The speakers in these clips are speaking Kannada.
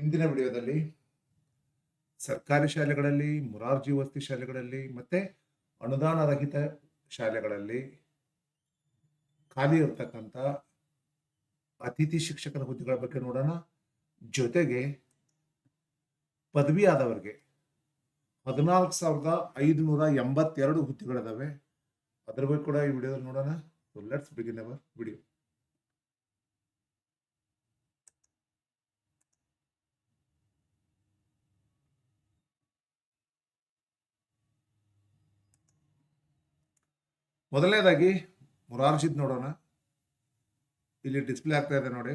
ಹಿಂದಿನ ವಿಡಿಯೋದಲ್ಲಿ ಸರ್ಕಾರಿ ಶಾಲೆಗಳಲ್ಲಿ, ಮುರಾರ್ಜಿ ವಸ್ತಿ ಶಾಲೆಗಳಲ್ಲಿ, ಮತ್ತೆ ಅನುದಾನ ರಹಿತ ಶಾಲೆಗಳಲ್ಲಿ ಖಾಲಿ ಇರತಕ್ಕಂಥ ಅತಿಥಿ ಶಿಕ್ಷಕರ ಹುದ್ದೆಗಳ ಬಗ್ಗೆ ನೋಡೋಣ. ಜೊತೆಗೆ ಪದವಿ ಆದವರಿಗೆ ಹದಿನಾಲ್ಕು ಸಾವಿರದ ಐದುನೂರ ಎಂಬತ್ತೆರಡು ಹುದ್ದೆಗಳಿದಾವೆ. ಅದ್ರ ಬಗ್ಗೆ ಕೂಡ ಈ ವಿಡಿಯೋದಲ್ಲಿ ನೋಡೋಣ. ಲೆಟ್ಸ್ ಬಿಗಿನ್ ಅವರ್ ವಿಡಿಯೋ ಮೊದಲನೇದಾಗಿ ಮುರಾರ್ಜಿದ್ ನೋಡೋಣ. ಇಲ್ಲಿ ಡಿಸ್ಪ್ಲೇ ಆಗ್ತಾ ಇದೆ ನೋಡಿ.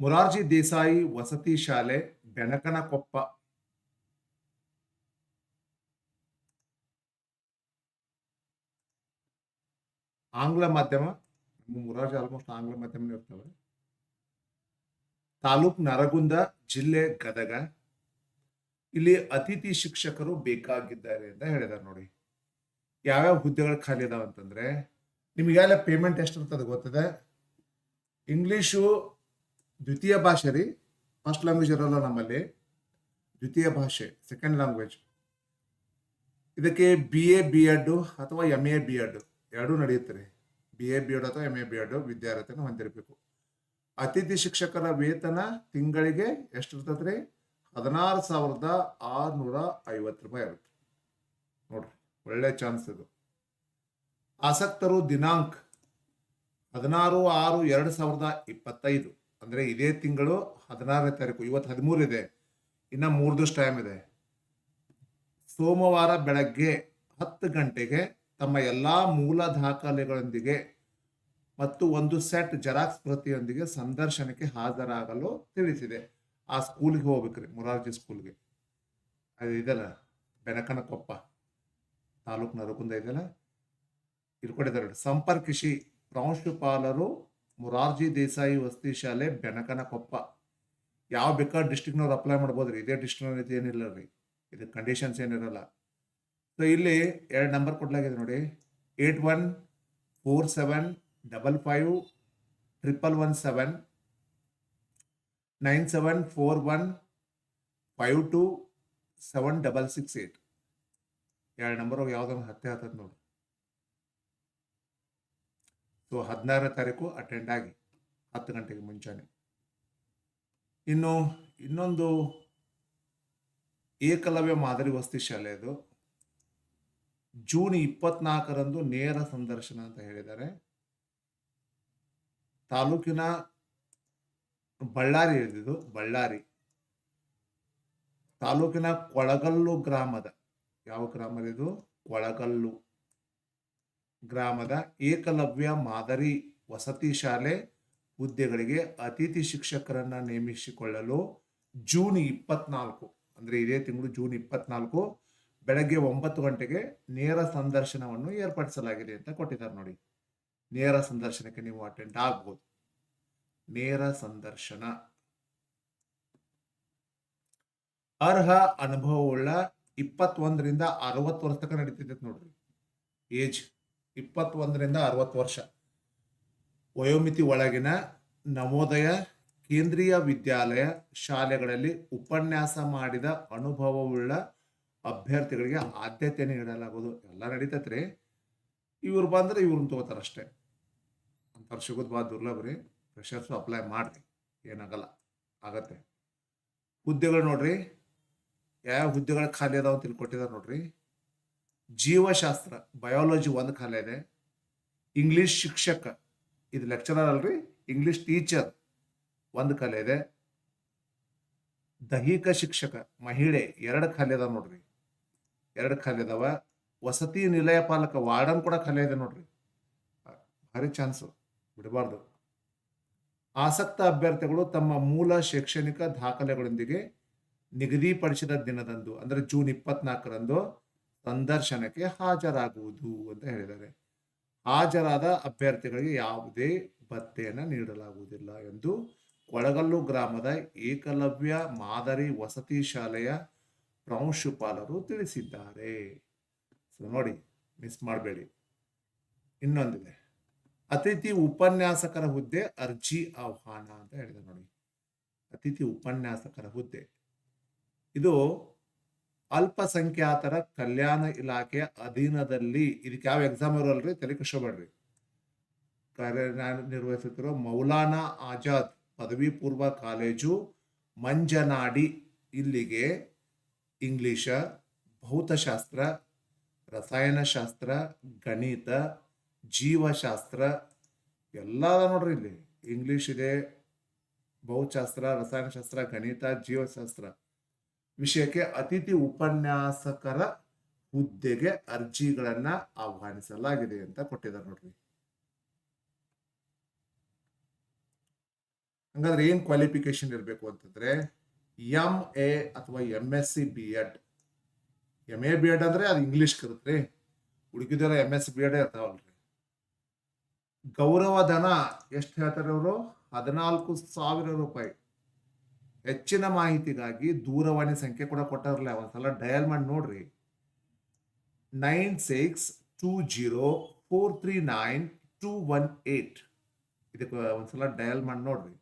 ಮುರಾರ್ಜಿ ದೇಸಾಯಿ ವಸತಿ ಶಾಲೆ ಬೆನಕನಕೊಪ್ಪ ಆಂಗ್ಲ ಮಾಧ್ಯಮ ಮುರಾರ್ಜಿ ಆಲ್ಮೋಸ್ಟ್ ಆಂಗ್ಲ ಮಾಧ್ಯಮನೇ ಇರ್ತವೆ. ತಾಲೂಕ್ ನರಗುಂದ ಜಿಲ್ಲೆ ಗದಗ. ಇಲ್ಲಿ ಅತಿಥಿ ಶಿಕ್ಷಕರು ಬೇಕಾಗಿದ್ದಾರೆ ಅಂತ ಹೇಳಿದಾರೆ ನೋಡಿ. ಯಾವ್ಯಾವ ಹುದ್ದೆಗಳು ಖಾಲಿ ಇದಾವ ಅಂತಂದ್ರೆ ನಿಮಗೆಲ್ಲ ಪೇಮೆಂಟ್ ಎಷ್ಟು ಇರ್ತದೆ ಗೊತ್ತದೆ? ಇಂಗ್ಲೀಷು ದ್ವಿತೀಯ ಭಾಷೆ ರೀ ಫಸ್ಟ್ ಲ್ಯಾಂಗ್ವೇಜ್ ಇರಲ್ಲ ನಮ್ಮಲ್ಲಿ. ದ್ವಿತೀಯ ಭಾಷೆ ಸೆಕೆಂಡ್ ಲ್ಯಾಂಗ್ವೇಜ್ ಇದಕ್ಕೆ ಬಿ ಎ ಬಿ ಎಡ್ ಅಥವಾ ಎಂ ಎ ಬಿ ಎಡ್ ಎರಡೂ ನಡೆಯುತ್ತೆ ರೀ ಬಿ ಎ ಬಿ ಎಡ್ ಅಥವಾ ಎಂ ಎ ಬಿ ಎಡ್ ವಿದ್ಯಾರ್ಥಿನ ಹೊಂದಿರಬೇಕು. ಅತಿಥಿ ಶಿಕ್ಷಕರ ವೇತನ ತಿಂಗಳಿಗೆ ಎಷ್ಟು ಇರ್ತದೆ ರೀ ಹದಿನಾರು ಸಾವಿರದ ಆರುನೂರ ಐವತ್ತು ರೂಪಾಯಿ ಇರುತ್ತೆ ನೋಡ್ರಿ, ಒಳ್ಳೆ ಚಾನ್ಸ್ ಇದು. ಆಸಕ್ತರು ದಿನಾಂಕ ಹದಿನಾರು ಆರು ಎರಡು ಸಾವಿರದ ಇಪ್ಪತ್ತೈದು. ಅಂದರೆ ಇದೇ ತಿಂಗಳು ಹದಿನಾರನೇ ತಾರೀಕು, ಇವತ್ತು ಹದಿಮೂರು ಇದೆ. ಇನ್ನು ಮೂರು ದಿವಸ ಟೈಮ್ ಇದೆ. ಸೋಮವಾರ ಬೆಳಗ್ಗೆ ಹತ್ತು ಗಂಟೆಗೆ ತಮ್ಮ ಎಲ್ಲ ಮೂಲ ದಾಖಲೆಗಳೊಂದಿಗೆ ಮತ್ತು ಒಂದು ಸೆಟ್ ಜೆರಾಕ್ಸ್ ಪ್ರತಿಯೊಂದಿಗೆ ಸಂದರ್ಶನಕ್ಕೆ ಹಾಜರಾಗಲು ತಿಳಿಸಿದೆ. ಆ ಸ್ಕೂಲ್ಗೆ ಹೋಗ್ಬೇಕ್ರಿ, ಮುರಾರ್ಜಿ ಸ್ಕೂಲ್ಗೆ ಅದು ಇದೆಲ್ಲ, ಬೆನಕನಕೊಪ್ಪ, ತಾಲೂಕು ನರಕುಂದ ಇದೆಲ್ಲ. ಇದು ಕೊಟ್ಟಿದ್ದಾರೆ ನೋಡಿ. ಸಂಪರ್ಕಿಸಿ ಪ್ರಾಂಶುಪಾಲರು ಮುರಾರ್ಜಿ ದೇಸಾಯಿ ವಸತಿ ಶಾಲೆ ಬೆನಕನಕೊಪ್ಪ. ಯಾವ ಬೇಕಾದ ಡಿಸ್ಟಿಕ್ನವ್ರು ಅಪ್ಲೈ ಮಾಡ್ಬೋದ್ರಿ? ಇದೇ ಡಿಸ್ಟ್ರಿಕ್ಟ್ ಏನಿಲ್ಲ ರೀ. ಇದು ಕಂಡೀಷನ್ಸ್ ಏನಿರಲ್ಲ. ಸೊ ಇಲ್ಲಿ ಎರಡು ನಂಬರ್ ಕೊಡಲಾಗಿದೆ ನೋಡಿ. Eight one four seven double five triple one seven nine seven four one five two seven double six eight ಎರಡು ನಂಬರ್ ಯಾವ್ದೊಂದು ಹತ್ತೆ ಹತ್ತದ ನೋಡಿ. ಸೊ ಹದಿನಾರನೇ ತಾರೀಕು ಅಟೆಂಡ್ ಆಗಿ ಹತ್ತು ಗಂಟೆಗೆ ಮುಂಚಾನೆ. ಇನ್ನು ಇನ್ನೊಂದು ಏಕಲವ್ಯ ಮಾದರಿ ವಸ್ತಿ ಶಾಲೆ ಇದು ಜೂನ್ ಇಪ್ಪತ್ನಾಲ್ಕರಂದು ನೇರ ಸಂದರ್ಶನ ಅಂತ ಹೇಳಿದ್ದಾರೆ. ತಾಲೂಕಿನ ಬಳ್ಳಾರಿ ಇಳಿದಿದ್ದು ಬಳ್ಳಾರಿ. ತಾಲೂಕಿನ ಕೊಳಗಲ್ಲು ಗ್ರಾಮದ, ಯಾವ ಗ್ರಾಮದಿದು ಇದು ಕೊಳಗಲ್ಲು ಗ್ರಾಮದ ಏಕಲವ್ಯ ಮಾದರಿ ವಸತಿ ಶಾಲೆ ಹುದ್ದೆಗಳಿಗೆ ಅತಿಥಿ ಶಿಕ್ಷಕರನ್ನ ನೇಮಿಸಿಕೊಳ್ಳಲು ಜೂನ್ ಇಪ್ಪತ್ನಾಲ್ಕು, ಅಂದ್ರೆ ಇದೇ ತಿಂಗಳು ಜೂನ್ ಇಪ್ಪತ್ನಾಲ್ಕು ಬೆಳಗ್ಗೆ ಒಂಬತ್ತು ಗಂಟೆಗೆ ನೇರ ಸಂದರ್ಶನವನ್ನು ಏರ್ಪಡಿಸಲಾಗಿದೆ ಅಂತ ಕೊಟ್ಟಿದ್ದಾರೆ ನೋಡಿ. ನೇರ ಸಂದರ್ಶನಕ್ಕೆ ನೀವು ಅಟೆಂಡ್ ಆಗ್ಬೋದು. ನೇರ ಸಂದರ್ಶನ. ಅರ್ಹ ಅನುಭವವುಳ್ಳ ಇಪ್ಪತ್ತೊಂದರಿಂದ ಅರವತ್ತು ವರ್ಷ ತನಕ ನಡೀತಿದ್ದೈತೆ ನೋಡ್ರಿ. ಏಜ್ ಇಪ್ಪತ್ತೊಂದರಿಂದ ಅರವತ್ತು ವರ್ಷ. ವಯೋಮಿತಿ ಒಳಗಿನ ನವೋದಯ, ಕೇಂದ್ರೀಯ ವಿದ್ಯಾಲಯ ಶಾಲೆಗಳಲ್ಲಿ ಉಪನ್ಯಾಸ ಮಾಡಿದ ಅನುಭವವುಳ್ಳ ಅಭ್ಯರ್ಥಿಗಳಿಗೆ ಆದ್ಯತೆ ನೀಡಲಾಗೋದು ಎಲ್ಲ ನಡೀತೈತ್ರಿ. ಇವ್ರು ಬಂದ್ರೆ ಇವ್ರನ್ನ ತಗೋತಾರೆ ಅಷ್ಟೇ. ಅಂಥವ್ರು ಸಿಗೋದು ಭಾಳ ದುರ್ಲಭ ರೀ. ಅಪ್ಲೈ ಮಾಡಿ ಏನಾಗಲ್ಲ. ಆಗತ್ತೆ. ಹುದ್ದೆಗಳು ನೋಡ್ರಿ. ಯಾವ ಹುದ್ದೆಗಳು ಖಾಲಿ ಅದಾವ ಅಂತ ತಿಳ್ಕೊಟ್ಟಿದ್ದಾರೆ ಕೊಟ್ಟಿದ್ದಾರೆ ನೋಡ್ರಿ. ಜೀವಶಾಸ್ತ್ರ ಬಯಾಲಜಿ ಒಂದು ಖಾಲಿ ಇದೆ. ಇಂಗ್ಲಿಷ್ ಶಿಕ್ಷಕ, ಇದು ಲೆಕ್ಚರರ್ ಅಲ್ರಿ. ಇಂಗ್ಲೀಷ್ ಟೀಚರ್ ಒಂದು ಖಾಲಿ ಇದೆ. ದೈಹಿಕ ಶಿಕ್ಷಕ, ಮಹಿಳೆ ಎರಡು ಖಾಲಿ ಅದಾವ ನೋಡ್ರಿ. ಎರಡು ಖಾಲಿ ಅದಾವ. ವಸತಿ ನಿಲಯ ಪಾಲಕ ವಾರ್ಡನ್ ಕೂಡ ಖಾಲಿ ಇದೆ ನೋಡ್ರಿ. ಭಾರಿ ಚಾನ್ಸ್. ಬಿಡಬಾರ್ದು. ಆಸಕ್ತ ಅಭ್ಯರ್ಥಿಗಳು ತಮ್ಮ ಮೂಲ ಶೈಕ್ಷಣಿಕ ದಾಖಲೆಗಳೊಂದಿಗೆ ನಿಗದಿಪಡಿಸಿದ ದಿನದಂದು, ಅಂದ್ರೆ ಜೂನ್ ಇಪ್ಪತ್ನಾಲ್ಕರಂದು ಸಂದರ್ಶನಕ್ಕೆ ಹಾಜರಾಗುವುದು ಅಂತ ಹೇಳಿದ್ದಾರೆ. ಹಾಜರಾದ ಅಭ್ಯರ್ಥಿಗಳಿಗೆ ಯಾವುದೇ ಭತ್ತೆಯನ್ನು ನೀಡಲಾಗುವುದಿಲ್ಲ ಎಂದು ಕೊಳಗಲ್ಲು ಗ್ರಾಮದ ಏಕಲವ್ಯ ಮಾದರಿ ವಸತಿ ಶಾಲೆಯ ಪ್ರಾಂಶುಪಾಲರು ತಿಳಿಸಿದ್ದಾರೆ. ಸೊ ನೋಡಿ ಮಿಸ್ ಮಾಡಬೇಡಿ. ಇನ್ನೊಂದಿದೆ. ಅತಿಥಿ ಉಪನ್ಯಾಸಕರ ಹುದ್ದೆ ಅರ್ಜಿ ಆಹ್ವಾನ ಅಂತ ಹೇಳಿದೆ ನೋಡಿ. ಅತಿಥಿ ಉಪನ್ಯಾಸಕರ ಹುದ್ದೆ. ಇದು ಅಲ್ಪಸಂಖ್ಯಾತರ ಕಲ್ಯಾಣ ಇಲಾಖೆಯ ಅಧೀನದಲ್ಲಿ ಇದಕ್ಕೆ ಯಾವ ಎಕ್ಸಾಮ್ ಇರೋಲ್ರಿ? ತಲೆ ಕಷ್ಟಬೇಡ್ರಿ ಕಾರ್ಯ ನಿರ್ವಹಿಸುತ್ತಿರುವ ಮೌಲಾನಾ ಆಜಾದ್ ಪದವಿ ಪೂರ್ವ ಕಾಲೇಜು ಮಂಜನಾಡಿ ಇಲ್ಲಿಗೆ ಇಂಗ್ಲಿಷ ಭೌತಶಾಸ್ತ್ರ, ರಸಾಯನಶಾಸ್ತ್ರ, ಗಣಿತ, ಜೀವಶಾಸ್ತ್ರ ಎಲ್ಲ ನೋಡ್ರಿ ಇಲ್ಲಿ. ಇಂಗ್ಲಿಷ್ ಇದೆ, ಭೌತಶಾಸ್ತ್ರ, ರಸಾಯನಶಾಸ್ತ್ರ, ಗಣಿತ, ಜೀವಶಾಸ್ತ್ರ. ವಿಷಯಕ್ಕೆ ಅತಿಥಿ ಉಪನ್ಯಾಸಕರ ಹುದ್ದೆಗೆ ಅರ್ಜಿಗಳನ್ನ ಆಹ್ವಾನಿಸಲಾಗಿದೆ ಅಂತ ಕೊಟ್ಟಿದ್ದಾರೆ ನೋಡ್ರಿ. ಹಂಗಾದ್ರೆ ಏನ್ ಕ್ವಾಲಿಫಿಕೇಶನ್ ಇರಬೇಕು ಅಂತಂದ್ರೆ ಎಂ ಎ ಅಥವಾ M S C B Ed. M A B Ed ಅಂದರೆ ಅದು ಇಂಗ್ಲಿಷ್ ಇರುತ್ತೆ ಹುಡುಗಿದರ ಎಂ ಎಸ್ ಬಿ ಎಡ್ ಇರ್ತಾವಲ್ರಿ. ಗೌರವಧನ ಎಷ್ಟು ಹೇಳ್ತಾರೆ ಅವರು? ಹದಿನಾಲ್ಕು ಸಾವಿರ ರೂಪಾಯಿ. ಹೆಚ್ಚಿನ ಮಾಹಿತಿಗಾಗಿ ದೂರವಾಣಿ ಸಂಖ್ಯೆ ಕೂಡ ಕೊಟ್ಟಾರಲ್ಲ ಒಂದ್ಸಲ ಡಯಲ್ ಮಾಡಿ ನೋಡ್ರಿ. Nine six two zero four three nine two one eight. ಇದಕ್ಕೆ ಒಂದ್ಸಲ ಡಯಲ್ ಮಾಡಿ ನೋಡ್ರಿ.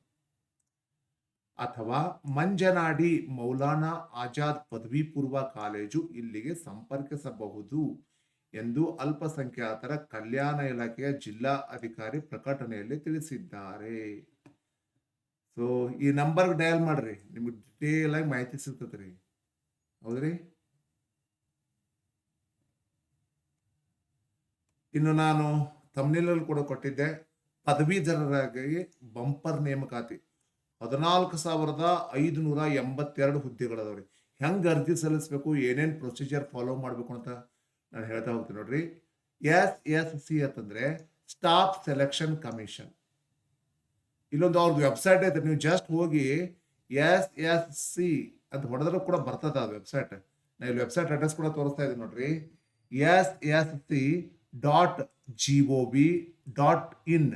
ಅಥವಾ ಮಂಜನಾಡಿ ಮೌಲಾನಾ ಆಜಾದ್ ಪದವಿ ಪೂರ್ವ ಕಾಲೇಜು ಇಲ್ಲಿಗೆ ಸಂಪರ್ಕಿಸಬಹುದು ಎಂದು ಅಲ್ಪಸಂಖ್ಯಾತರ ಕಲ್ಯಾಣ ಇಲಾಖೆಯ ಜಿಲ್ಲಾ ಅಧಿಕಾರಿ ಪ್ರಕಟಣೆಯಲ್ಲಿ ತಿಳಿಸಿದ್ದಾರೆ. ಸೊ ಈ ನಂಬರ್ಗೆ ಡಯಲ್ ಮಾಡ್ರಿ. ನಿಮ್ಗೆ ಡಿಟೇಲ್ ಆಗಿ ಮಾಹಿತಿ ಸಿಗ್ತದ್ರಿ ಹೌದ್ರಿ? ಇನ್ನು ನಾನು ತಮ್ನಿಲಲ್ಲಿ ಕೂಡ ಕೊಟ್ಟಿದ್ದೆ. ಪದವೀಧರರಾಗಿ ಬಂಪರ್ ನೇಮಕಾತಿ. ಹದಿನಾಲ್ಕು ಸಾವಿರದ ಐದುನೂರ ಎಂಬತ್ತೆರಡು ಹುದ್ದೆಗಳದಾವ್ರಿ. ಹೆಂಗೆ ಅರ್ಜಿ ಸಲ್ಲಿಸಬೇಕು, ಏನೇನು ಪ್ರೊಸೀಜರ್ ಫಾಲೋ ಮಾಡಬೇಕು ಅಂತ ನಾನು ಹೇಳ್ತಾ ಹೋಗ್ತೀನಿ ನೋಡ್ರಿ. ಎಸ್ ಎಸ್ ಸಿ ಅಂತಂದ್ರೆ ಸ್ಟಾಫ್ ಸೆಲೆಕ್ಷನ್ ಕಮಿಷನ್ ಇಲ್ಲೊಂದು ಅವ್ರದ್ದು ವೆಬ್ಸೈಟ್ ಐತೆ, ನೀವು ಜಸ್ಟ್ ಹೋಗಿ ಎಸ್ ಎಸ್ ಸಿ ಅಂತ ಹೊಡೆದ್ರೂ ಕೂಡ ಬರ್ತದ ವೆಬ್ಸೈಟ್ ನಾ ಇಲ್ಲಿ ವೆಬ್ಸೈಟ್ ಅಡ್ರೆಸ್ ಕೂಡ ತೋರಿಸ್ತಾ ಇದ್ದೀನಿ ನೋಡ್ರಿ. S S C dot G O B dot in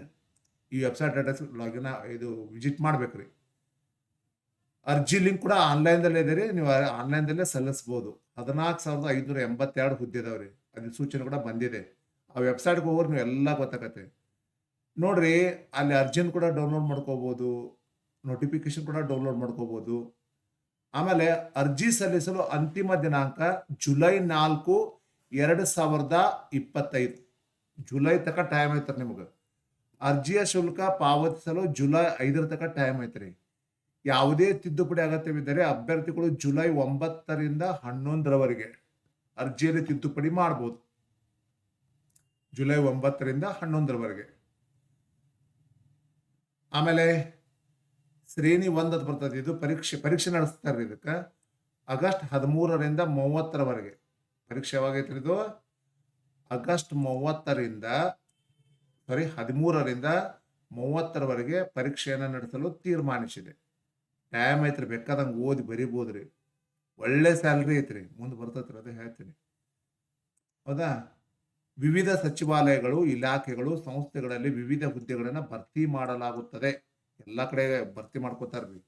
ಈ ವೆಬ್ಸೈಟ್ ಅಡ್ರೆಸ್ ಲಾಗಿನ್ ಇದು ವಿಸಿಟ್ ಮಾಡ್ಬೇಕು ರೀ ಅರ್ಜಿ ಲಿಂಕ್ ಕೂಡ ಆನ್ಲೈನ್ದಲ್ಲೇ ಇದೆ ರೀ, ನೀವು ಆನ್ಲೈನ್ದಲ್ಲೇ ಸಲ್ಲಿಸ್ಬೋದು. ಹದಿನಾಲ್ಕು ಸಾವಿರದ ಐದುನೂರ ಎಂಬತ್ತೆರಡು ಹುದ್ದೆ ಅದ್ರ ಸೂಚನೆ ಕೂಡ ಬಂದಿದೆ. ಆ ವೆಬ್ಸೈಟ್ಗೆ ಹೋಗೋರು ನೀವು ಎಲ್ಲ ಗೊತ್ತಾಗತ್ತೆ. ನೋಡ್ರಿ, ಅಲ್ಲಿ ಅರ್ಜಿನ ಕೂಡ ಡೌನ್ಲೋಡ್ ಮಾಡ್ಕೋಬೋದು ನೋಟಿಫಿಕೇಶನ್ ಕೂಡ ಡೌನ್ಲೋಡ್ ಮಾಡ್ಕೋಬೋದು. ಆಮೇಲೆ ಅರ್ಜಿ ಸಲ್ಲಿಸಲು ಅಂತಿಮ ದಿನಾಂಕ ಜುಲೈ ನಾಲ್ಕು, ಎರಡು ಸಾವಿರದ ಇಪ್ಪತ್ತೈದು. ಜುಲೈ ತನಕ ಟೈಮ್ ಐತ್ರಿ ನಿಮಗೆ. ಅರ್ಜಿಯ ಶುಲ್ಕ ಪಾವತಿಸಲು ಜುಲೈ ಐದರ ತನಕ ಟೈಮ್ ಐತ್ರಿ. ಯಾವುದೇ ತಿದ್ದುಪಡಿ ಅಗತ್ಯವಿದ್ದರೆ ಅಭ್ಯರ್ಥಿಗಳು ಜುಲೈ ಒಂಬತ್ತರಿಂದ ಹನ್ನೊಂದರವರೆಗೆ ಅರ್ಜಿಯಲ್ಲಿ ತಿದ್ದುಪಡಿ ಮಾಡ್ಬೋದು. ಜುಲೈ ಒಂಬತ್ತರಿಂದ ಹನ್ನೊಂದರವರೆಗೆ. ಆಮೇಲೆ ಶ್ರೇಣಿ ಒಂದದ್ದು ಬರ್ತದೆ. ಇದು ಪರೀಕ್ಷೆ ಪರೀಕ್ಷೆ ನಡೆಸ್ತಾರೆ ಇದಕ್ಕೆ. ಆಗಸ್ಟ್ ಹದಿಮೂರರಿಂದ ಮೂವತ್ತರವರೆಗೆ. ಪರೀಕ್ಷೆ ಯಾವಾಗೈತ್ರಿ ಇದು? ಆಗಸ್ಟ್ ಮೂವತ್ತರಿಂದ ಸಾರಿ ಹದಿಮೂರರಿಂದ ಮೂವತ್ತರವರೆಗೆ ಪರೀಕ್ಷೆಯನ್ನು ನಡೆಸಲು ತೀರ್ಮಾನಿಸಿದೆ. ಟೈಮ್ ಐತ್ರಿ, ಬೇಕಾದಂಗೆ ಓದಿ ಬರಿಬೋದ್ರಿ. ಒಳ್ಳೆ ಸ್ಯಾಲ್ರಿ ಐತ್ರಿ, ಮುಂದೆ ಬರ್ತೈತ್ರಿ, ಅದೇ ಹೇಳ್ತೀನಿ. ಹೌದಾ? ವಿವಿಧ ಸಚಿವಾಲಯಗಳು, ಇಲಾಖೆಗಳು, ಸಂಸ್ಥೆಗಳಲ್ಲಿ ವಿವಿಧ ಹುದ್ದೆಗಳನ್ನು ಭರ್ತಿ ಮಾಡಲಾಗುತ್ತದೆ. ಎಲ್ಲ ಕಡೆ ಭರ್ತಿ ಮಾಡ್ಕೋತಾರ್ರಿ.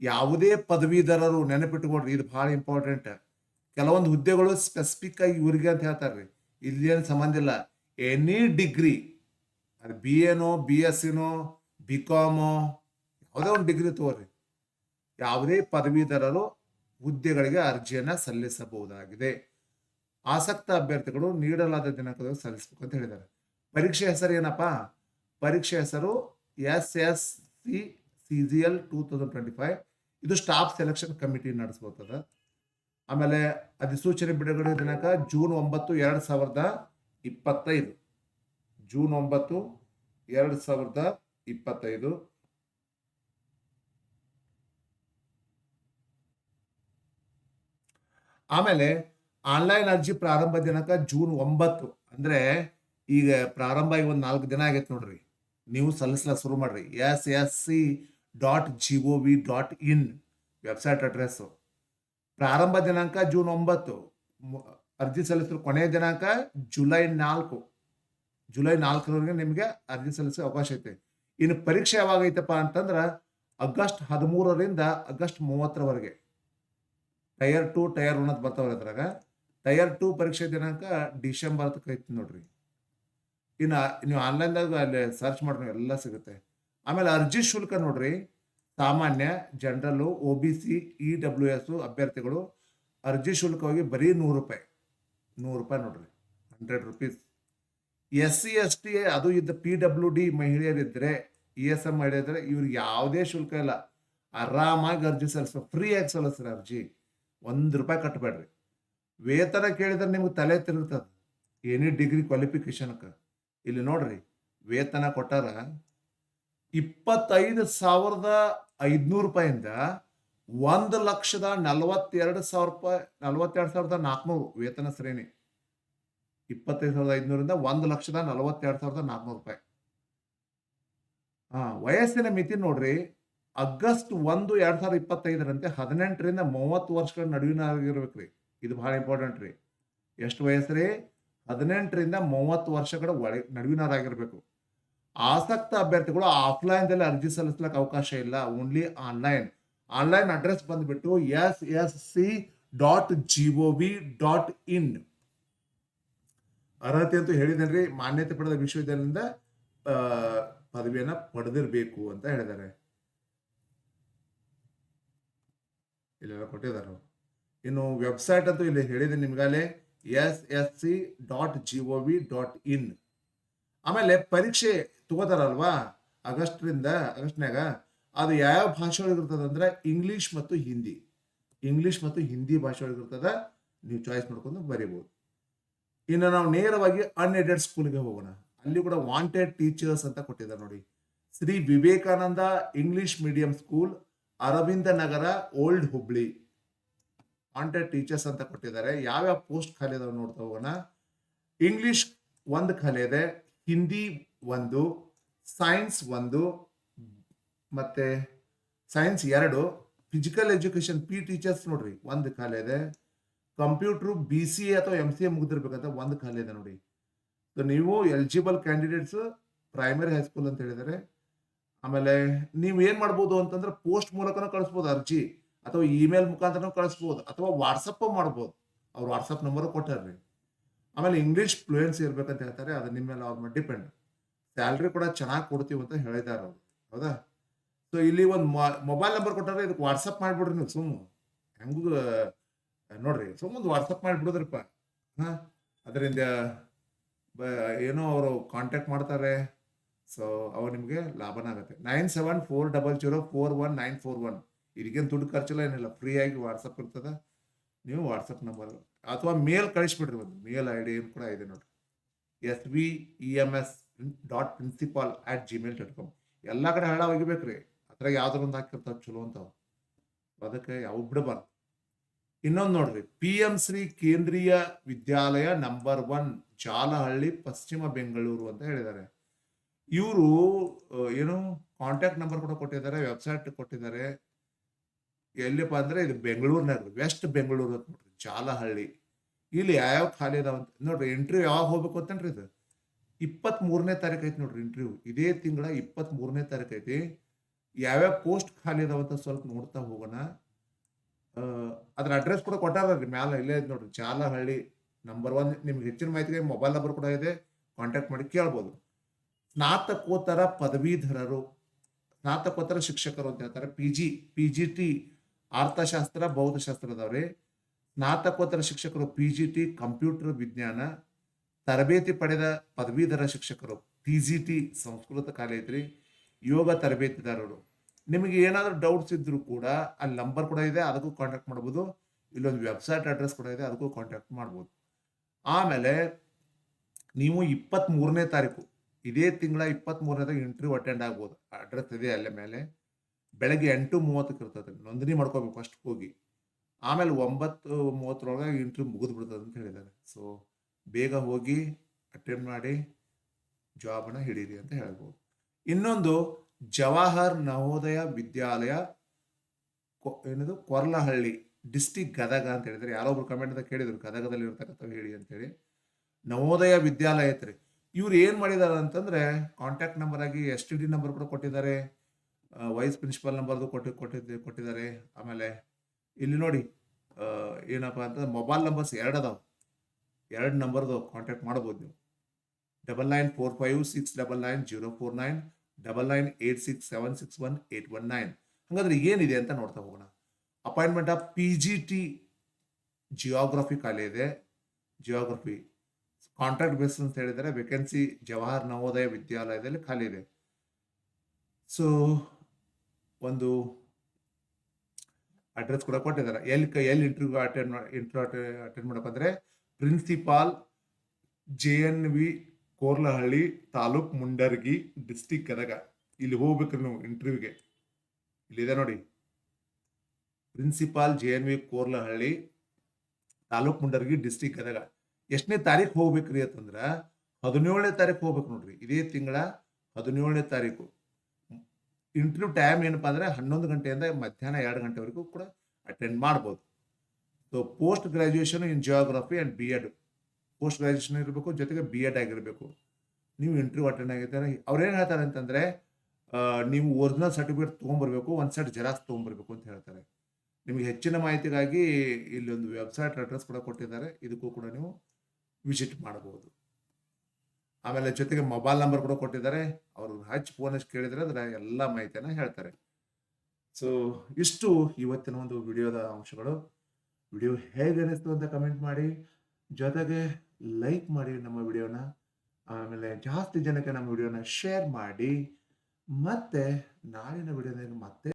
ಯಾವುದೇ ಪದವೀಧರರು ನೆನಪಿಟ್ಕೊಡ್ರಿ ಇದು ಬಹಳ ಇಂಪಾರ್ಟೆಂಟ್ ಕೆಲವೊಂದು ಹುದ್ದೆಗಳು ಸ್ಪೆಸಿಫಿಕ್ ಆಗಿ ಇವ್ರಿಗೆ ಅಂತ ಹೇಳ್ತಾರ್ರಿ. ಇಲ್ಲೇನು ಸಂಬಂಧ ಇಲ್ಲ. ಎನಿ ಡಿಗ್ರಿ ಅದು ಬಿ ಎನೋ ಬಿ ಎಸ್ ಸಿನೋ ಬಿ ಕಾಮೋ ಯಾವುದೇ ಒಂದು ಡಿಗ್ರಿ ತೋರಿ ಯಾವುದೇ ಪದವೀಧರರು ಹುದ್ದೆಗಳಿಗೆ ಅರ್ಜಿಯನ್ನು ಸಲ್ಲಿಸಬಹುದಾಗಿದೆ. ಆಸಕ್ತ ಅಭ್ಯರ್ಥಿಗಳು ನೀಡಲಾದ ದಿನಾಂಕದಲ್ಲಿ ಸಲ್ಲಿಸಬೇಕು ಅಂತ ಹೇಳಿದ್ದಾರೆ. ಪರೀಕ್ಷೆ ಹೆಸರು ಏನಪ್ಪ? ಪರೀಕ್ಷೆ ಹೆಸರು S S C C G L two thousand twenty five ಇದು ಸ್ಟಾಫ್ ಸೆಲೆಕ್ಷನ್ ಕಮಿಟಿ ನಡೆಸ್ಬೋದದ. ಆಮೇಲೆ ಅಧಿಸೂಚನೆ ಬಿಡುಗಡೆ ದಿನಾಂಕ ಜೂನ್ ಒಂಬತ್ತು, ಎರಡು ಸಾವಿರದ ಇಪ್ಪತ್ತೈದು. ಜೂನ್ ಒಂಬತ್ತು, ಎರಡು ಸಾವಿರದ ಇಪ್ಪತ್ತೈದು. ಆಮೇಲೆ ಆನ್ಲೈನ್ ಅರ್ಜಿ ಪ್ರಾರಂಭ ದಿನಾಂಕ ಜೂನ್ ಒಂಬತ್ತು. ಅಂದ್ರೆ ಈಗ ಪ್ರಾರಂಭ ಈಗ ಒಂದು ನಾಲ್ಕು ದಿನ ಆಗೈತೆ ನೋಡ್ರಿ. ನೀವು ಸಲ್ಲಿಸ್ಲಕ್ಕೆ ಶುರು ಮಾಡ್ರಿ. S S C dot G O V dot in website address. ಪ್ರಾರಂಭ ದಿನಾಂಕ ಜೂನ್ ಒಂಬತ್ತು. ಅರ್ಜಿ ಸಲ್ಲಿಸಿದ್ರು ಕೊನೆಯ ದಿನಾಂಕ ಜುಲೈ ನಾಲ್ಕು. ಜುಲೈ ನಾಲ್ಕರವರೆಗೆ ನಿಮಗೆ ಅರ್ಜಿ ಸಲ್ಲಿಸೋ ಅವಕಾಶ ಐತೆ. ಇನ್ನು ಪರೀಕ್ಷೆ ಯಾವಾಗ ಐತಪ್ಪ ಅಂತಂದ್ರೆ ಆಗಸ್ಟ್ ಹದಿಮೂರರಿಂದ ಆಗಸ್ಟ್ ಮೂವತ್ತರವರೆಗೆ. ಟೈರ್ ಟು, ಟಯರ್ ಒನ್ ಅಂತ ಬರ್ತಾವ್ರೆ ಅದ್ರಾಗ ಟಯರ್ ಟು ಪರೀಕ್ಷೆ ದಿನಾಂಕ ಡಿಸೆಂಬರ್ ಐತಿ ನೋಡ್ರಿ. ಇನ್ನು ನೀವು ಆನ್ಲೈನ್ದಾಗ ಅಲ್ಲಿ ಸರ್ಚ್ ಮಾಡ್ರಿ ಎಲ್ಲ ಸಿಗುತ್ತೆ. ಆಮೇಲೆ ಅರ್ಜಿ ಶುಲ್ಕ ನೋಡ್ರಿ. ಸಾಮಾನ್ಯ, general, O B C, E W S ಅಭ್ಯರ್ಥಿಗಳು ಅರ್ಜಿ ಶುಲ್ಕವಾಗಿ ಬರೀ ನೂರು ರೂಪಾಯಿ. ನೂರು ರೂಪಾಯಿ ನೋಡ್ರಿ. Hundred rupees. S C S T, ಅದು ಇದ್ದ ಪಿ ಡಬ್ಲ್ಯೂ ಡಿ ಮಹಿಳೆಯರಿದ್ದರೆ ಇ ಎಸ್ ಎಂ ಮಾಡಿದ್ರೆ ಇವ್ರಿಗೆ ಯಾವುದೇ ಶುಲ್ಕ ಇಲ್ಲ. ಆರಾಮಾಗಿ ಅರ್ಜಿ ಸಲ್ಲಿಸ್ಬೇಕು. ಫ್ರೀಯಾಗಿ ಸಲ್ಲಿಸ್ರಿ ಅರ್ಜಿ. ಒಂದು ರೂಪಾಯಿ ಕಟ್ಟಬೇಡ್ರಿ ವೇತನ ಕೇಳಿದ್ರೆ ನಿಮ್ಗೆ ತಲೆ ತಿರುಗ್ತದೆ. ಏನೇ ಡಿಗ್ರಿ ಕ್ವಾಲಿಫಿಕೇಶನ್ಗೆ ಇಲ್ಲಿ ನೋಡ್ರಿ, ವೇತನ ಕೊಟ್ಟಾರ ಇಪ್ಪತ್ತೈದು ಸಾವಿರದ ಐದುನೂರು ರೂಪಾಯಿಂದ ಒಂದು ಲಕ್ಷದ ನಲವತ್ತೆರಡು ಸಾವಿರ ರೂಪಾಯಿ, ನಲವತ್ತೆರಡು ಸಾವಿರದ ನಾಲ್ಕುನೂರು ವೇತನ ಶ್ರೇಣಿ. ಇಪ್ಪತ್ತೈದು ಸಾವಿರದ ಐದುನೂರಿಂದ ಒಂದು ಲಕ್ಷದ ನಲವತ್ತೆರಡು ಸಾವಿರದ ನಾಲ್ಕುನೂರು ರೂಪಾಯಿ. ಹಾ, ವಯಸ್ಸಿನ ಮಿತಿ ನೋಡ್ರಿ, ಆಗಸ್ಟ್ ಒಂದು ಎರಡ್ ಸಾವಿರದ ಇಪ್ಪತ್ತೈದರಂತೆ ಹದಿನೆಂಟರಿಂದ ಮೂವತ್ತು ವರ್ಷಗಳ ನಡುವಿನ ಆಗಿರ್ಬೇಕ್ರಿ. ಇದು ಬಹಳ ಇಂಪಾರ್ಟೆಂಟ್ ರೀ. ಎಷ್ಟು ವಯಸ್ಸು ರೀ ಹದಿನೆಂಟರಿಂದ ಮೂವತ್ತು ವರ್ಷಗಳ ಒಳ ನಡುವಿನವರಾಗಿರ್ಬೇಕು ಆಸಕ್ತ ಅಭ್ಯರ್ಥಿಗಳು ಆಫ್ಲೈನ್ದಲ್ಲಿ ಅರ್ಜಿ ಸಲ್ಲಿಸ್ಲಿಕ್ಕೆ ಅವಕಾಶ ಇಲ್ಲ. ಓನ್ಲಿ ಆನ್ಲೈನ್ ಆನ್ಲೈನ್ ಅಡ್ರೆಸ್ ಬಂದ್ಬಿಟ್ಟು S S C dot G O V dot in. ಅರ್ಹತೆ ಅಂತೂ ಹೇಳಿದ್ರಿ ಮಾನ್ಯತೆ ಪಡೆದ ವಿಶ್ವವಿದ್ಯಾಲಯದಿಂದ ಪದವಿಯನ್ನ ಪಡೆದಿರಬೇಕು ಅಂತ ಹೇಳಿದ್ದಾರೆ. ಇಲ್ಲೆಲ್ಲ ಕೊಟ್ಟಿದ್ದಾರೆ. ಇನ್ನು ವೆಬ್ಸೈಟ್ ಅಂತೂ ಇಲ್ಲಿ ಹೇಳಿದೆ ನಿಮ್ಗಾಲೆ S S C dot G O V dot in ಆಮೇಲೆ ಪರೀಕ್ಷೆ ತಗೋತಾರಲ್ವಾ, ಆಗಸ್ಟ್ರಿಂದ ಆಗಸ್ಟ್ನಾಗ ಅದು ಯಾವ ಭಾಷೆ ಒಳಗೆ ಇರ್ತದೆ ಅಂದ್ರೆ ಇಂಗ್ಲಿಷ್ ಮತ್ತು ಹಿಂದಿ ಇಂಗ್ಲಿಷ್ ಮತ್ತು ಹಿಂದಿ ಭಾಷೆ ಒಳಗೆ ಇರ್ತದ, ನೀವು ಚಾಯ್ಸ್ ಮಾಡ್ಕೊಂಡು ಬರೀಬಹುದು ಇನ್ನು ನಾವು ನೇರವಾಗಿ ಅನ್ಎಡೆಡ್ ಸ್ಕೂಲ್ಗೆ ಹೋಗೋಣ. ಅಲ್ಲಿ ಕೂಡ ವಾಂಟೆಡ್ ಟೀಚರ್ಸ್ ಅಂತ ಕೊಟ್ಟಿದ್ದಾರೆ ನೋಡಿ. Shri Vivekananda English medium school Aravinda Nagar old Hubli wanted teachers ಅಂತ ಕೊಟ್ಟಿದ್ದಾರೆ. ಯಾವ್ಯಾವ ಪೋಸ್ಟ್ ಖಾಲಿ ಅದಾವ ನೋಡ್ತಾ ಹೋಗೋಣ. ಇಂಗ್ಲಿಷ್ ಒಂದು ಖಾಲಿ ಇದೆ. ಹಿಂದಿ ಒಂದು ಸೈನ್ಸ್ ಒಂದು, ಮತ್ತೆ ಸೈನ್ಸ್ ಎರಡು ಫಿಸಿಕಲ್ ಎಜುಕೇಶನ್ ಪಿ ಟೀಚರ್ಸ್ ನೋಡ್ರಿ, ಒಂದು ಖಾಲಿ ಇದೆ. ಕಂಪ್ಯೂಟರ್ ಬಿ ಸಿ ಎ ಅಥವಾ ಎಂ ಸಿ ಎ ಮುಗಿದಿರ್ಬೇಕಂತ ಒಂದು ಖಾಲಿ ಇದೆ ನೋಡಿ. ಸೊ ನೀವು ಎಲಿಜಿಬಲ್ ಕ್ಯಾಂಡಿಡೇಟ್ಸ್ ಪ್ರೈಮರಿ ಹೈಸ್ಕೂಲ್ ಅಂತ ಹೇಳಿದರೆ, ಆಮೇಲೆ ನೀವು ಏನು ಮಾಡ್ಬೋದು ಅಂತಂದ್ರೆ ಪೋಸ್ಟ್ ಮೂಲಕನೂ ಕಳಿಸ್ಬೋದು, ಅರ್ಜಿ, ಅಥವಾ ಇಮೇಲ್ ಮುಖಾಂತರನೂ ಕಳಿಸ್ಬೋದು, ಅಥವಾ ವಾಟ್ಸಪ್ಪು ಮಾಡ್ಬೋದು. ಅವ್ರು ವಾಟ್ಸಪ್ ನಂಬರ್ ಕೊಟ್ಟಾರ್ರಿ ಆಮೇಲೆ ಇಂಗ್ಲಿಷ್ ಫ್ಲೂಯೆನ್ಸಿ ಇರ್ಬೇಕಂತ ಹೇಳ್ತಾರೆ, ಅದು ನಿಮ್ಮ ಮೇಲೆ ಅವ್ರ ಮೇಲೆ ಡಿಪೆಂಡ್ ಸ್ಯಾಲ್ರಿ ಕೂಡ ಚೆನ್ನಾಗಿ ಕೊಡ್ತೀವಿ ಅಂತ ಹೇಳಿದ್ದಾರೆ ಅವರು. ಹೌದಾ? ಸೊ ಇಲ್ಲಿ ಒಂದು ಮೊಬೈಲ್ ನಂಬರ್ ಕೊಟ್ಟಾರೆ, ಇದಕ್ಕೆ ವಾಟ್ಸಪ್ ಮಾಡಿಬಿಡ್ರಿ ನೀವು ಸುಮ್ಮನೆ ಹೆಂಗೂ ನೋಡ್ರಿ, ಸುಮ್ಮನೆ ವಾಟ್ಸಪ್ ಮಾಡಿಬಿಡೋದ್ರಪ್ಪ. ಹಾಂ, ಅದರಿಂದ ಏನೋ ಅವರು ಕಾಂಟ್ಯಾಕ್ಟ್ ಮಾಡ್ತಾರೆ. ಸೊ ಅವ್ರು ನಿಮಗೆ ಲಾಭನ ಆಗುತ್ತೆ. Nine seven four double zero four one nine four one ಇದಕ್ಕೇನು ದುಡ್ಡು ಖರ್ಚಿಲ್ಲ, ಏನಿಲ್ಲ. ಫ್ರೀಯಾಗಿ ವಾಟ್ಸಪ್ ಇರ್ತದೆ. ನೀವು ವಾಟ್ಸಪ್ ನಂಬರ್ ಅಥವಾ ಮೇಲ್ ಕಳಿಸ್ಬಿಡ್ರಿ ಒಂದು. ಮೇಲ್ ಐ ಡಿ ಕೂಡ ಇದೆ ನೋಡ್ರಿ. S B E M S dot principal at Gmail dot com ಎಲ್ಲ ಕಡೆ ಹಳ್ಳ ಒಗಿಬೇಕ್ರಿ ಅದ್ರಾಗ ಯಾವ್ದಾರ ಒಂದು ಹಾಕಿರ್ತಾವ, ಚಲೋ ಅಂತ ಅದಕ್ಕೆ ಯಾವ ಬಿಡಬಾರ್ದು. ಇನ್ನೊಂದು ನೋಡ್ರಿ ಪಿ ಎಂ ಶ್ರೀ ಕೇಂದ್ರೀಯ ವಿದ್ಯಾಲಯ ನಂಬರ್ ಒನ್ ಜಾಲಹಳ್ಳಿ ಪಶ್ಚಿಮ ಬೆಂಗಳೂರು ಅಂತ ಹೇಳಿದ್ದಾರೆ. ಇವರು ಏನು ಕಾಂಟ್ಯಾಕ್ಟ್ ನಂಬರ್ ಕೂಡ ಕೊಟ್ಟಿದ್ದಾರೆ ವೆಬ್ಸೈಟ್ ಕೊಟ್ಟಿದ್ದಾರೆ. ಎಲ್ಲಿಪ್ಪ ಅಂದ್ರೆ, ಇದು ಬೆಂಗಳೂರಿನಾಗ ವೆಸ್ಟ್ ಬೆಂಗಳೂರು ಅಂತ ನೋಡ್ರಿ ಜಾಲಹಳ್ಳಿ ಇಲ್ಲಿ ಯಾವ್ಯಾವ ಖಾಲಿ ಅದಾವ ಅಂತ, ನೋಡ್ರಿ ಇಂಟರ್ವ್ಯೂ ಯಾವಾಗ ಹೋಗ್ಬೇಕು ಅಂತನ್ರಿ ಇದು? ಇಪ್ಪತ್ತ್ ಮೂರನೇ ತಾರೀಕು ಐತಿ ನೋಡ್ರಿ ಇಂಟರ್ವ್ಯೂ ಇದೇ ತಿಂಗಳ ಇಪ್ಪತ್ತ್ ಮೂರನೇ ತಾರೀಕು ಐತಿ. ಯಾವ್ಯಾವ ಪೋಸ್ಟ್ ಖಾಲಿ ಅದಾವ ಅಂತ ಸ್ವಲ್ಪ ನೋಡ್ತಾ ಹೋಗೋಣ. ಅದ್ರ ಅಡ್ರೆಸ್ ಕೂಡ ಕೊಟ್ಟಾರ್ರಿ ಮ್ಯಾಲ ಇಲ್ಲೇ ನೋಡ್ರಿ ಜಾಲಹಳ್ಳಿ ನಂಬರ್ ಒನ್ ನಿಮ್ಗೆ ಹೆಚ್ಚಿನ ಮಾಹಿತಿಗೆ ಮೊಬೈಲ್ ನಂಬರ್ ಕೂಡ ಇದೆ ಕಾಂಟ್ಯಾಕ್ಟ್ ಮಾಡಿ ಕೇಳ್ಬೋದು. ಸ್ನಾತಕೋತ್ತರ ಪದವೀಧರರು, ಸ್ನಾತಕೋತ್ತರ ಶಿಕ್ಷಕರು ಅಂತ ಹೇಳ್ತಾರೆ P G P G T ಅರ್ಥಶಾಸ್ತ್ರ, ಭೌತಶಾಸ್ತ್ರದವ್ರಿ. ಸ್ನಾತಕೋತ್ತರ ಶಿಕ್ಷಕರು ಪಿ ಜಿ ಟಿ ಕಂಪ್ಯೂಟರ್ ವಿಜ್ಞಾನ. ತರಬೇತಿ ಪಡೆದ ಪದವೀಧರ ಶಿಕ್ಷಕರು P G T Sanskrit college ಐತ್ರಿ ಯೋಗ ತರಬೇತಿದಾರರು. ನಿಮಗೆ ಏನಾದರೂ ಡೌಟ್ಸ್ ಇದ್ದರೂ ಕೂಡ ಅಲ್ಲಿ ನಂಬರ್ ಕೂಡ ಇದೆ, ಅದಕ್ಕೂ ಕಾಂಟ್ಯಾಕ್ಟ್ ಮಾಡ್ಬೋದು. ಇಲ್ಲೊಂದು ವೆಬ್ಸೈಟ್ ಅಡ್ರೆಸ್ ಕೂಡ ಇದೆ, ಅದಕ್ಕೂ ಕಾಂಟ್ಯಾಕ್ಟ್ ಮಾಡ್ಬೋದು. ಆಮೇಲೆ ನೀವು ಇಪ್ಪತ್ತ್ ಮೂರನೇ ತಾರೀಕು, ಇದೇ ತಿಂಗಳ ಇಪ್ಪತ್ತ್ ತಾರೀಕು ಇಂಟರ್ವ್ಯೂ ಅಟೆಂಡ್ ಆಗ್ಬೋದು. ಅಡ್ರೆಸ್ ಇದೆ ಅಲ್ಲೇ ಮೇಲೆ. ಬೆಳಗ್ಗೆ ಎಂಟು ಮೂವತ್ತಕ್ಕೆ ಇರ್ತದೆ. ನೋಂದಣಿ ಮಾಡ್ಕೋಬೇಕು ಫಸ್ಟ್ ಹೋಗಿ. ಆಮೇಲೆ ಒಂಬತ್ತು ಮೂವತ್ತರೊಳಗೆ ಇಂಟರ್ವ್ಯೂ ಮುಗಿದು ಬಿಡ್ತದೆ ಅಂತ ಹೇಳಿದ್ದಾರೆ. ಸೊ ಬೇಗ ಹೋಗಿ ಅಟೆಂಡ್ ಮಾಡಿ ಜಾಬನ್ನು ಹಿಡೀರಿ ಅಂತ ಹೇಳ್ಬೋದು. ಇನ್ನೊಂದು ಜವಾಹರ್ ನವೋದಯ ವಿದ್ಯಾಲಯ ಏನದು? ಕೊರ್ಲಹಳ್ಳಿ ಡಿಸ್ಟಿಕ್ ಗದಗ ಅಂತ ಹೇಳಿದ್ರೆ ಯಾರೋ ಒಬ್ರು ಕಮೆಂಟ್ ಕೇಳಿದ್ರು, ಗದಗದಲ್ಲಿ ಇರ್ತಕ್ಕಂಥವು ಹೇಳಿ ಅಂತೇಳಿ ನವೋದಯ ವಿದ್ಯಾಲಯ ಐತ್ರಿ ಇವ್ರು ಏನು ಮಾಡಿದಾರೆ ಅಂತಂದ್ರೆ ಕಾಂಟ್ಯಾಕ್ಟ್ ನಂಬರ್ ಆಗಿ ಎಸ್ ಟಿ ಡಿ ನಂಬರ್ ಕೂಡ ಕೊಟ್ಟಿದ್ದಾರೆ. ವೈಸ್ ಪ್ರಿನ್ಸಿಪಲ್ ನಂಬರ್ದು ಕೊಟ್ಟು ಕೊಟ್ಟಿದ್ದೆ ಕೊಟ್ಟಿದ್ದಾರೆ. ಆಮೇಲೆ ಇಲ್ಲಿ ನೋಡಿ ಏನಪ್ಪ ಅಂತಂದ್ರೆ ಮೊಬೈಲ್ ನಂಬರ್ಸ್ ಎರಡು ಅದಾವೆ. ಎರಡು ನಂಬರ್ದು ಕಾಂಟ್ಯಾಕ್ಟ್ ಮಾಡ್ಬೋದು ನೀವು. Double nine four five six double nine zero four nine double nine eight six seven six one eight one nine ಹಾಗಾದ್ರೆ ಏನಿದೆ ಅಂತ ನೋಡ್ತಾ ಹೋಗೋಣ. Appointment of P G T geography ಖಾಲಿ ಇದೆ. ಜಿಯೋಗ್ರಫಿ ಕಾಂಟ್ರಾಕ್ಟ್ ಬೇಸ್ ಅಂತ ಹೇಳಿದರೆ ವೇಕೆನ್ಸಿ ಜವಾಹರ್ ನವೋದಯ ವಿದ್ಯಾಲಯದಲ್ಲಿ ಖಾಲಿ ಇದೆ. ಸೊ ಒಂದು ಅಡ್ರೆಸ್ ಕೂಡ ಕೊಟ್ಟಿದ್ದಾರೆ. ಎಲ್ಲಿ ಎಲ್ಲಿ ಇಂಟರ್ವ್ಯೂ ಅಟೆಂಡ್ ಇಂಟರ್ವ್ಯೂ ಅಟೆಂಡ್ ಮಾಡಬೇಕಂದ್ರೆ principal J N V Korlahalli taluk Mundargi district Gadag. ಇಲ್ಲಿ ಹೋಗ್ಬೇಕ್ರಿ ನೀವು ಇಂಟರ್ವ್ಯೂಗೆ ಇಲ್ಲಿದೆ ನೋಡಿ. Principal J N V Korlahalli taluk Mundargi district Gadag. ಎಷ್ಟನೇ ತಾರೀಕು ಹೋಗ್ಬೇಕ್ರಿ ಅಂತಂದ್ರೆ ಹದಿನೇಳನೇ ತಾರೀಕು ಹೋಗ್ಬೇಕು ನೋಡ್ರಿ. ಇದೇ ತಿಂಗಳ ಹದಿನೇಳನೇ ತಾರೀಕು. ಇಂಟರ್ವ್ಯೂ ಟೈಮ್ ಏನಪ್ಪಾ ಅಂದ್ರೆ ಹನ್ನೊಂದು ಗಂಟೆಯಿಂದ ಮಧ್ಯಾಹ್ನ ಎರಡು ಗಂಟೆವರೆಗೂ ಕೂಡ ಅಟೆಂಡ್ ಮಾಡ್ಬೋದು. So post graduation in geography and B Ed post graduation ಇರಬೇಕು, ಜೊತೆಗೆ ಬಿ ಎಡ್ ಆಗಿರಬೇಕು. ನೀವು ಇಂಟರ್ವ್ಯೂ ಅಟೆಂಡ್ ಆಗಿರ್ತಾರೆ. ಅವ್ರು ಏನು ಹೇಳ್ತಾರೆ ಅಂತಂದರೆ ನೀವು ಒರಿಜಿನಲ್ ಸರ್ಟಿಫಿಕೇಟ್ ತೊಗೊಂಬರ್ಬೇಕು, ಒಂದು ಸೆಟ್ ಜೆರಾಕ್ಸ್ ತೊಗೊಂಬರ್ಬೇಕು ಅಂತ ಹೇಳ್ತಾರೆ. ನಿಮಗೆ ಹೆಚ್ಚಿನ ಮಾಹಿತಿಗಾಗಿ ಇಲ್ಲಿ ಒಂದು ವೆಬ್ಸೈಟ್ ಅಡ್ರೆಸ್ ಕೂಡ ಕೊಟ್ಟಿದ್ದಾರೆ. ಇದಕ್ಕೂ ಕೂಡ ನೀವು ವಿಸಿಟ್ ಮಾಡಬಹುದು. ಆಮೇಲೆ ಜೊತೆಗೆ ಮೊಬೈಲ್ ನಂಬರ್ ಕೂಡ ಕೊಟ್ಟಿದ್ದಾರೆ. ಅವರು ಹಚ್ಚಿ ಫೋನ್ ಹಚ್ಚಿ ಕೇಳಿದರೆ ಅದರ ಎಲ್ಲ ಮಾಹಿತಿಯನ್ನು ಹೇಳ್ತಾರೆ. ಸೊ ಇಷ್ಟು ಇವತ್ತಿನ ಒಂದು ವಿಡಿಯೋದ ಅಂಶಗಳು. ವಿಡಿಯೋ ಹೇಗೆ ಅನಿಸ್ತು ಅಂತ ಕಮೆಂಟ್ ಮಾಡಿ. ಜೊತೆಗೆ ಲೈಕ್ ಮಾಡಿ ನಮ್ಮ ವಿಡಿಯೋನ. ಆಮೇಲೆ ಜಾಸ್ತಿ ಜನಕ್ಕೆ ನಮ್ಮ ವಿಡಿಯೋನ ಶೇರ್ ಮಾಡಿ. ಮತ್ತೆ ನಾಳಿನ ವಿಡಿಯೋದಲ್ಲಿ ಮತ್ತೆ